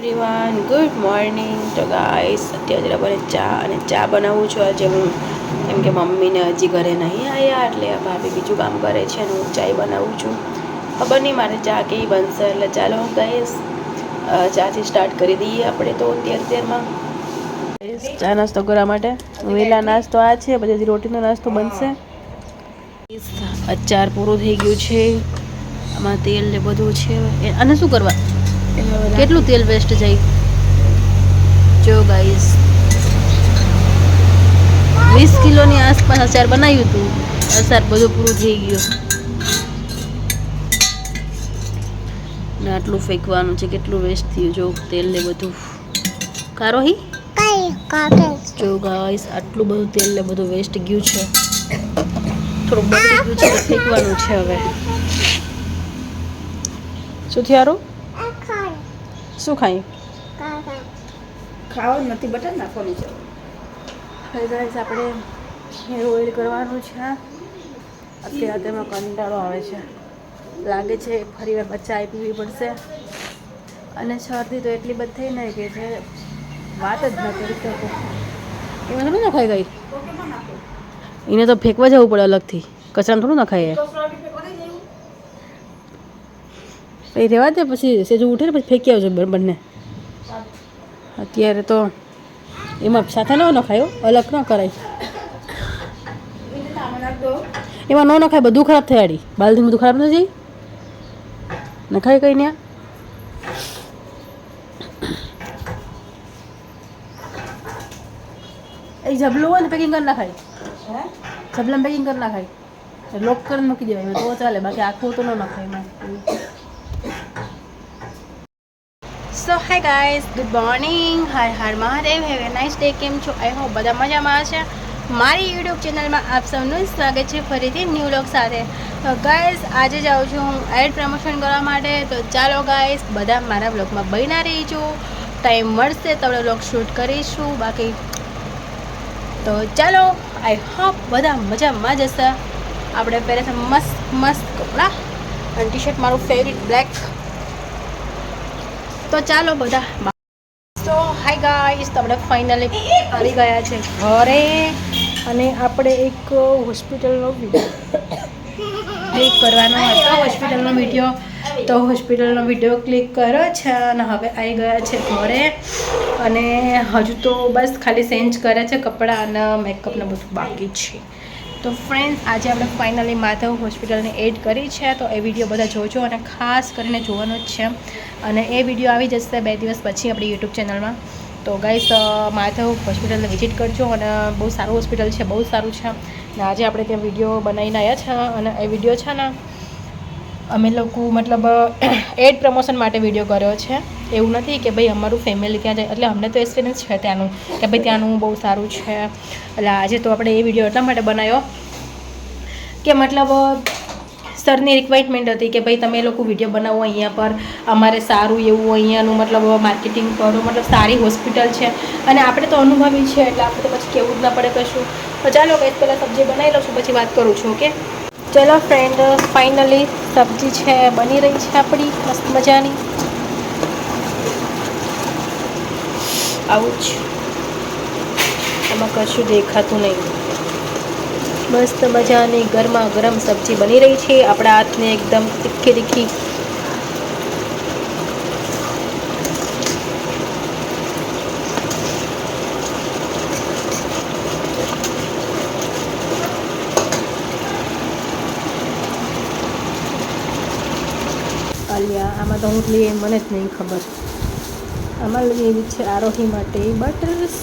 Everyone good morning તો guys અત્યારે બને ચા અને ચા બનાવું છું. આજે હું કેમ કે મમ્મીને હજી ઘરે નહીં આવ્યા એટલે ભાભી બીજું કામ કરે છે અને હું ચા બનાવું છું. ખબર નહીં મારે ચા કેવી બનશે. એટલે ચાલો ગાઈસ ચાથી સ્ટાર્ટ કરી દઈએ આપણે તો અત્યાર અત્યારમાં. ચા નાસ્તો કરવા માટે વેલા નાસ્તો આ છે પછી રોટીનો નાસ્તો બનશે. અચાર પૂરું થઈ ગયું છે. આમાં તેલ ને બધું છે. અને શું કરવા? કેટલું તેલ વેસ્ટ જાય? જો ગાઈસ વીસ કિલોની આસપાસ અચાર બનાવ્યું હતું. અચાર બધું પૂરું થઈ ગયું. ને આટલું ફેંકવાનું છે કેટલું વેસ્ટ થયું. જો તેલ ને બધું. કારોહી જો ગાઈસ આટલું બધું તેલ ને બધું વેસ્ટ ગયું છે. થોડું બગડી ગયું છે ફેંકવાનું છે હવે. શું થયું શું ખાઈ? ખાવાનું નથી બટર નાખવાની છે. હવે ગાઈસ આપણે હેર ઓઇલ કરવાનું છે. અત્યારે તેમાં કંટાળો આવે છે. લાગે છે ફરી વાર ચાય પીવી પડશે. અને શરદી તો એટલી બધી થઈ ને કે છે વાત જ ન કરી શકું. એમાં થોડું નખાઈ ગઈ? એને તો ફેંકવા જવું પડે અલગથી. કચરામાં થોડું નખાય એ રહેવા દે પછી સેજુ ઉઠે ને પછી ફેંકી આવજો બંને. અત્યારે તો એમાં સાથે ન નખાયો અલગ ન કરાય. એમાં ન નખાય બધું ખરાબ થયાડી બાલથી બધું ખરાબ ન જાય? નખાય કઈ ને એ જબલું હોય ને પેકિંગ કરી નાખાય. જબલામાં પેકિંગ કરી નાખાય. લોક કરીને મૂકી દેવાય. તો ચાલે બાકી આખું તો ન નખાય એમાં. So hi guys good morning hi Har Mahadev have a nice day કેમ છો? આઈ હોપ બધા મજામાં છે મારી યુટ્યુબ ચેનલમાં આપ સૌનું સ્વાગત છે ફરીથી ન્યૂ લોક સાથે. તો ગાઈઝ આજે જાઉં છું હું એડ પ્રમોશન કરવા માટે. તો ચાલો ગાઈઝ બધા મારા બ્લોગમાં બન્યા રહીજો. ટાઈમ મળશે તો આપણે બ્લોગ શૂટ કરીશું. બાકી તો ચાલો આઈ હોપ બધા મજામાં જ હશે. આપણે પહેલાં મસ્ત મસ્ત કપડાં અને ટી શર્ટ મારું ફેવરિટ બ્લેક તો ચાલો બધા. તો હાય ગાઈસ તો આપણે ફાઇનલી આવી ગયા છે ઘરે. અને આપણે એક હોસ્પિટલનો ક્લિક કરવાનો હતો. હોસ્પિટલનો વીડિયો તો હોસ્પિટલનો વીડિયો ક્લિક કર્યો છે અને હવે આવી ગયા છે ઘરે. અને હજુ તો બસ ખાલી ચેન્જ કરે છે કપડાં અને મેકઅપને બધું બાકી છે. તો ફ્રેન્ડ્સ આજે આપણે ફાઇનલી માધવ હોસ્પિટલને એડ કરી છે. તો એ વીડિયો બધા જોજો અને ખાસ કરીને જોવાનો જ છે. અને એ વીડિયો આવી જશે બે દિવસ પછી આપણી યુટ્યુબ ચેનલમાં તો ગાઈસ માધવ હોસ્પિટલને વિઝિટ કરજો અને બહુ સારું હોસ્પિટલ છે, બહુ સારું છે. અને આજે આપણે ત્યાં વીડિયો બનાવીને આવ્યા છે અને એ વીડિયો છે ને અમે લોકો મતલબ એડ પ્રમોશન માટે વીડિયો કર્યો છે. એવું નથી કે ભાઈ અમારું ફેમિલી ત્યાં જાય. એટલે અમને તો એક્સપિરિયન્સ છે ત્યાંનું કે ભાઈ ત્યાંનું બહુ સારું છે. એટલે આજે તો આપણે એ વીડિયો એટલા માટે બનાવ્યો કે મતલબ, સરની રિક્વાયરમેન્ટ હતી કે ભાઈ તમે લોકો વીડિયો બનાવો અહીંયા પર. અમારે સારું એવું અહીંયાનું મતલબ માર્કેટિંગ કરો. મતલબ સારી હોસ્પિટલ છે. અને આપણે તો અનુભવી છે, એટલે આપણે તો પછી કેવું જ ના પડે કશું. ચાલો કંઈક પહેલાં સબ્જી બનાવી લઉં છું, પછી વાત કરું છું ઓકે ચલો ફ્રેન્ડ ફાઇનલી સબ્જી છે, બની રહી છે આપણી. મસ્ત મજાની. આવું જ. એમાં કશું દેખાતું નહીં. મસ્ત મજાની ગરમા ગરમ સબ્જી બની રહી છે. આપણા હાથને એકદમ તીખી તીખી. અલ્યા, આમાં તો હું મને જ નહીં ખબર. આમાં લઈ એવી છે આરોહી માટે બટર્સ.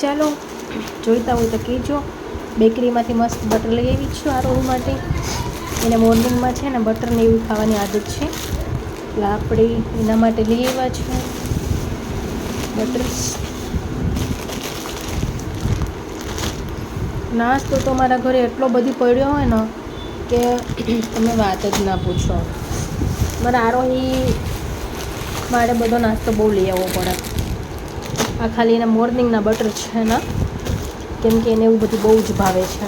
ચાલો, જોઈતા હોય તો કહેજો. બેકરીમાંથી મસ્ત બટર લઈ આવી છું આરોહી માટે. એને મોર્નિંગમાં છે ને બટર ને એવું ખાવાની આદત છે. એટલે આપણે એના માટે લઈ આવ્યા છે બટર નાસ્તો તો મારા ઘરે એટલો બધી પડ્યો હોય ને કે તમે વાત જ ના પૂછો. મારા આરોહી મારે બધો નાસ્તો બહુ લઈ આવવો પડે. આ ખાલી એના મોર્નિંગના બટર છે ને, કેમ કે એને એવું બધું બહુ જ ભાવે છે.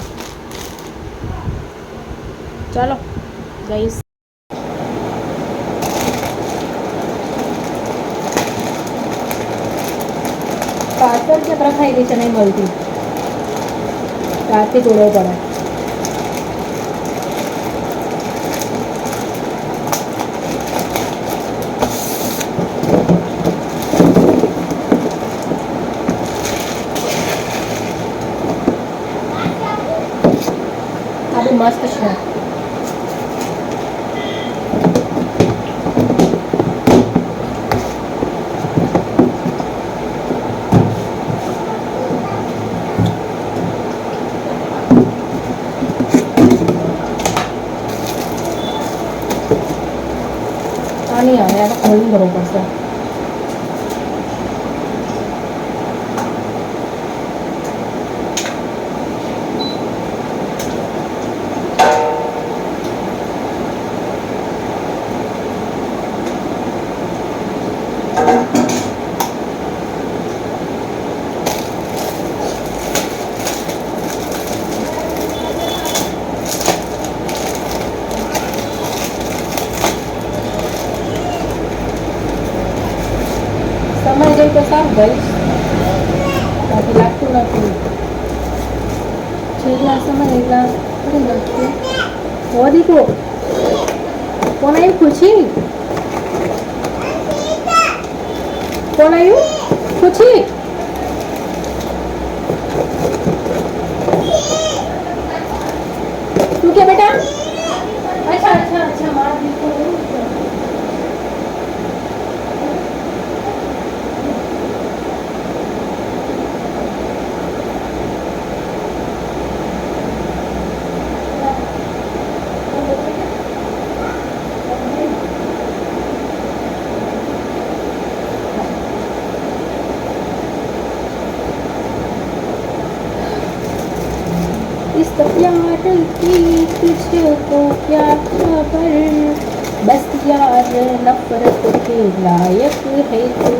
ચાલો ગઈશ પાછળ કે પ્રથા એવી છે નહીં, મળતી. રાતથી જોડે પડે આવે આ તો ખોલી કરવું પડશે સમય જાય તો સારું ગઈશ બાકી લાગતું નથી જેટલા સમય એટલા કરી નાખીએ ઓ દીકો કોણ આવ્યું ખુશી કોણ આવ્યું ખુશી તું કે બેટા અચ્છા અચ્છા અચ્છા મારા દીકો એવું છે इस प्यार की तुझको क्या खबर बस यार नफरत के लायक है तू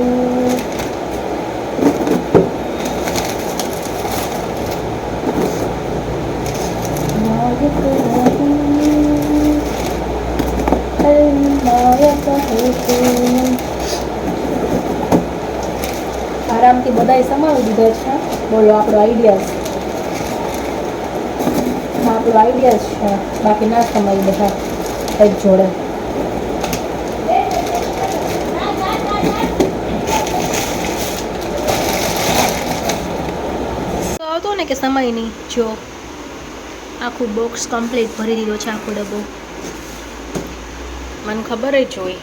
नायक नहीं नायक है तू આરામથી બધાય સમાવી દીધો છે બોલો આપણો આઈડિયા હા આપણો આઈડિયા છે. બાકી ના સમય બધા એક જોડે. આવતો ને કે સમય નહીં જો આખું બોક્સ કમ્પ્લીટ ભરી દીધો છે આખો ડબ્બો. મને ખબર જ હોય.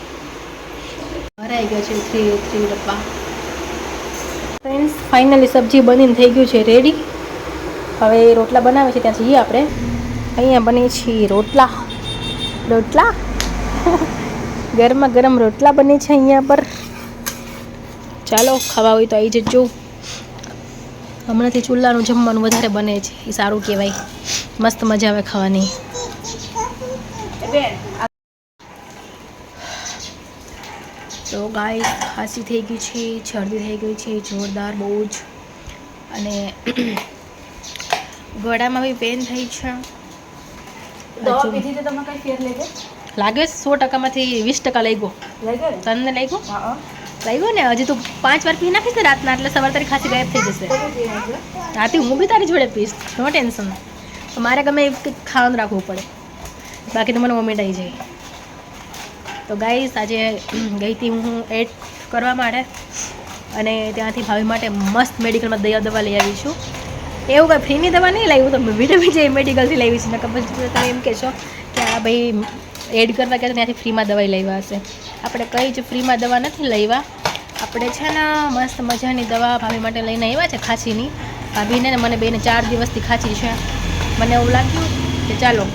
ભરાઈ ગયો છે થ્રી થ્રી ડબ્બા. ફ્રેન્ડ્સ ફાઇનલી સબ્જી બનીને થઈ ગયું છે રેડી હવે રોટલા બનાવે છે, ત્યાં જઈએ આપણે. અહીંયા બને છે રોટલા. રોટલા? ગરમા ગરમ રોટલા બને છે અહીંયા પર. ચાલો, ખાવા હોય તો આવી જજો. હમણાંથી ચૂલાનું જમવાનું વધારે બને છે, એ સારું કહેવાય. મસ્ત મજા આવે ખાવાની. તો ગાય ખાંસી થઈ ગઈ છે, શરદી થઈ ગઈ છે, જોરદાર બહુ જ. અને ગળામાં બી પેન થઈ છે. દવા પીધી તો તમે કઈ ફેર લેજે. લાગે સો ટકામાંથી વીસ ટકા લઈ ગયો. તને લઈ ગયો? લઈ ગયો ને? હજી તું પાંચ વાર પી નાખીશ ને રાતના એટલે સવાર તારી ખાંસી ગાયબ થઈ જશે? રાતે હું બી તારી જોડે પીશ નો ટેન્શન. મારે ગમે ખાવાનું રાખવું પડે. બાકી તો મને વોમિટ આવી જાય. તો ગાઈસ આજે ગઈ હતી હું એડ કરવા માટે અને ત્યાંથી ભાવી માટે મસ્ત મેડિકલમાં દયા દવા લઈ આવી છું. એવું કાંઈ ફ્રીની દવા નહીં લાવ્યું તો વિટામિન જે મેડિકલથી લાવી છે. નકર પછી તમે એમ કહેશો કે આ ભાઈ એડ કરવા કે ત્યાંથી ફ્રીમાં દવા લાવ્યા હશે. આપણે કઈ જ ફ્રીમાં દવા નથી લાવ્યા. આપણે છે ને મસ્ત મજાની દવા ભાભી માટે લઈને આવ્યા છે ખાંસીની. ભાભીને મને બેને ચાર દિવસથી ખાંસી છે. મને એવું લાગ્યું કે ચાલો,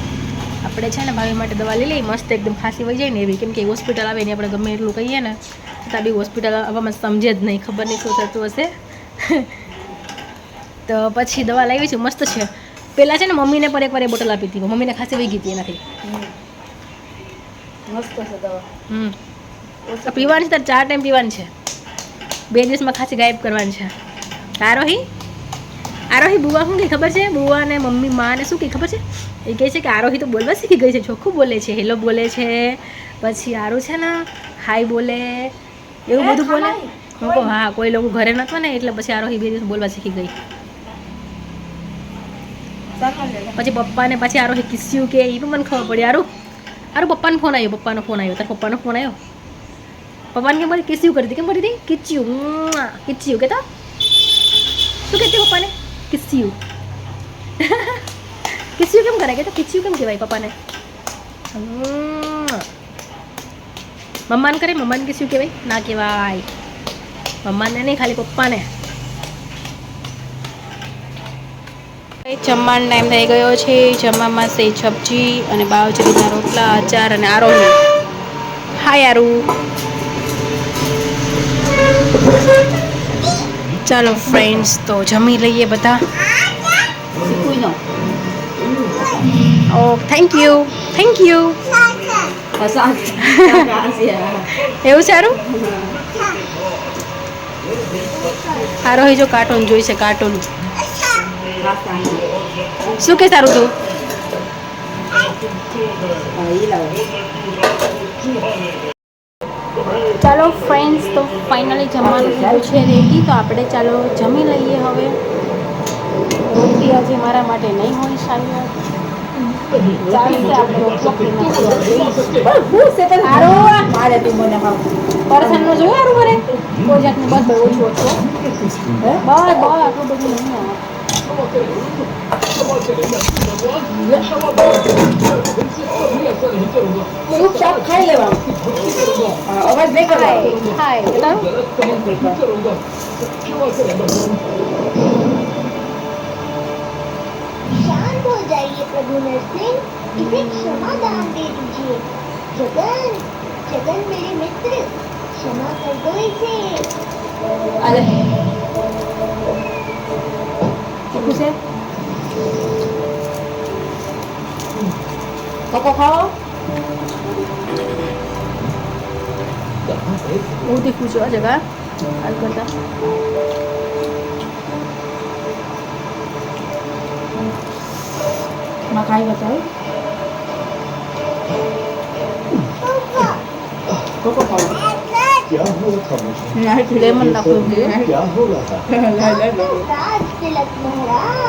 આપણે છે ને ભાભી માટે દવા લઈ લઈએ. મસ્ત એકદમ ખાંસી વહી જાય ને એવી. કેમ કે હોસ્પિટલ આવે ને આપણે ગમે એટલું કહીએ ને છતાં બી હોસ્પિટલ આવવામાં સમજે જ નહીં. ખબર નહીં શું થતું હશે. તો પછી દવા લાવી છે મસ્ત છે. પહેલાં છે ને મમ્મીને પણ એકવાર એ બોટલ આપી હતી મમ્મીને ખાસી વહી ગઈ હતી એનાથી. હમ. મસ્ત છે દવા. હમ. તો પીવાની છે તારે ચાર ટાઈમ પીવાની છે. બે દિવસમાં ખાસી ગાયબ કરવાની છે. આરોહી? આરોહી બુવા શું કહે ખબર છે? બુવા ને મમ્મી માં ને શું કહે ખબર છે? એ કહે છે કે આરોહી તો બોલવા શીખી ગઈ છે ચોખ્ખું બોલે છે હેલો બોલે છે. પછી આરો છે ને હાય બોલે એવું બધું બોલે. હું કહું હા કોઈ લોકો ઘરે નતો ને એટલે પછી આરોહી બે દિવસ બોલવા શીખી ગઈ. પછી પપ્પાને પછી આરો કિસ્યું કે એ પણ મને ખબર પડી. આરું આરું પપ્પાનો ફોન આવ્યો, પપ્પાનો ફોન આવ્યો, તાર પપ્પાનો ફોન આવ્યો. પપ્પાને કેમ મારી કિસ્યું કરી હતી, કેમ કરી હતી? કિચ્યું કિચ્યું તો શું કહેતી પપ્પાને? કિસ્યું. કિસ્યું કેમ કરે કે તો કિચ્યું કેમ કહેવાય પપ્પાને. મમ્માને કરે, મમ્માને કિસ્યું કહેવાય? ના કહેવાય. મમ્માને નહીં, ખાલી પપ્પાને. જમવાનો ટાઈમ થઈ ગયો છે. જમવામાં સે સબ્જી અને બાવજરીના રોટલા અચાર અને આરોહી. હાય આરુ ચાલો ફ્રેન્ડ્સ તો જમી લઈએ બધા. ઓ થેન્ક યુ થેન્ક યુ એવું સારું આરોહી જો કાર્ટૂન જોઈશે કાર્ટૂન શું કે સારું તું ચાલો ફ્રેન્ડ્સ તો ફાઇનલી જમવાનું છે રેડી તો આપણે ચાલો જમી લઈએ હવે. રોટલી આજે મારા માટે નહીં હોય શાયદ જોયું બસ બહુ ઓછું ઓછું બસ બસ, આટલું બધું નહીં આવે. शांत हो जाइए प्रभु नरसिंह इसे क्षमा दान दे दीजिए जगन जगन मेरे मित्र क्षमा कर दो इसे अरे 보세요. 고고고. 어디 구죠 제가? 알 거다. 막 가야겠어요? 고고고. क्या हो रहा था राज तिलक महाराज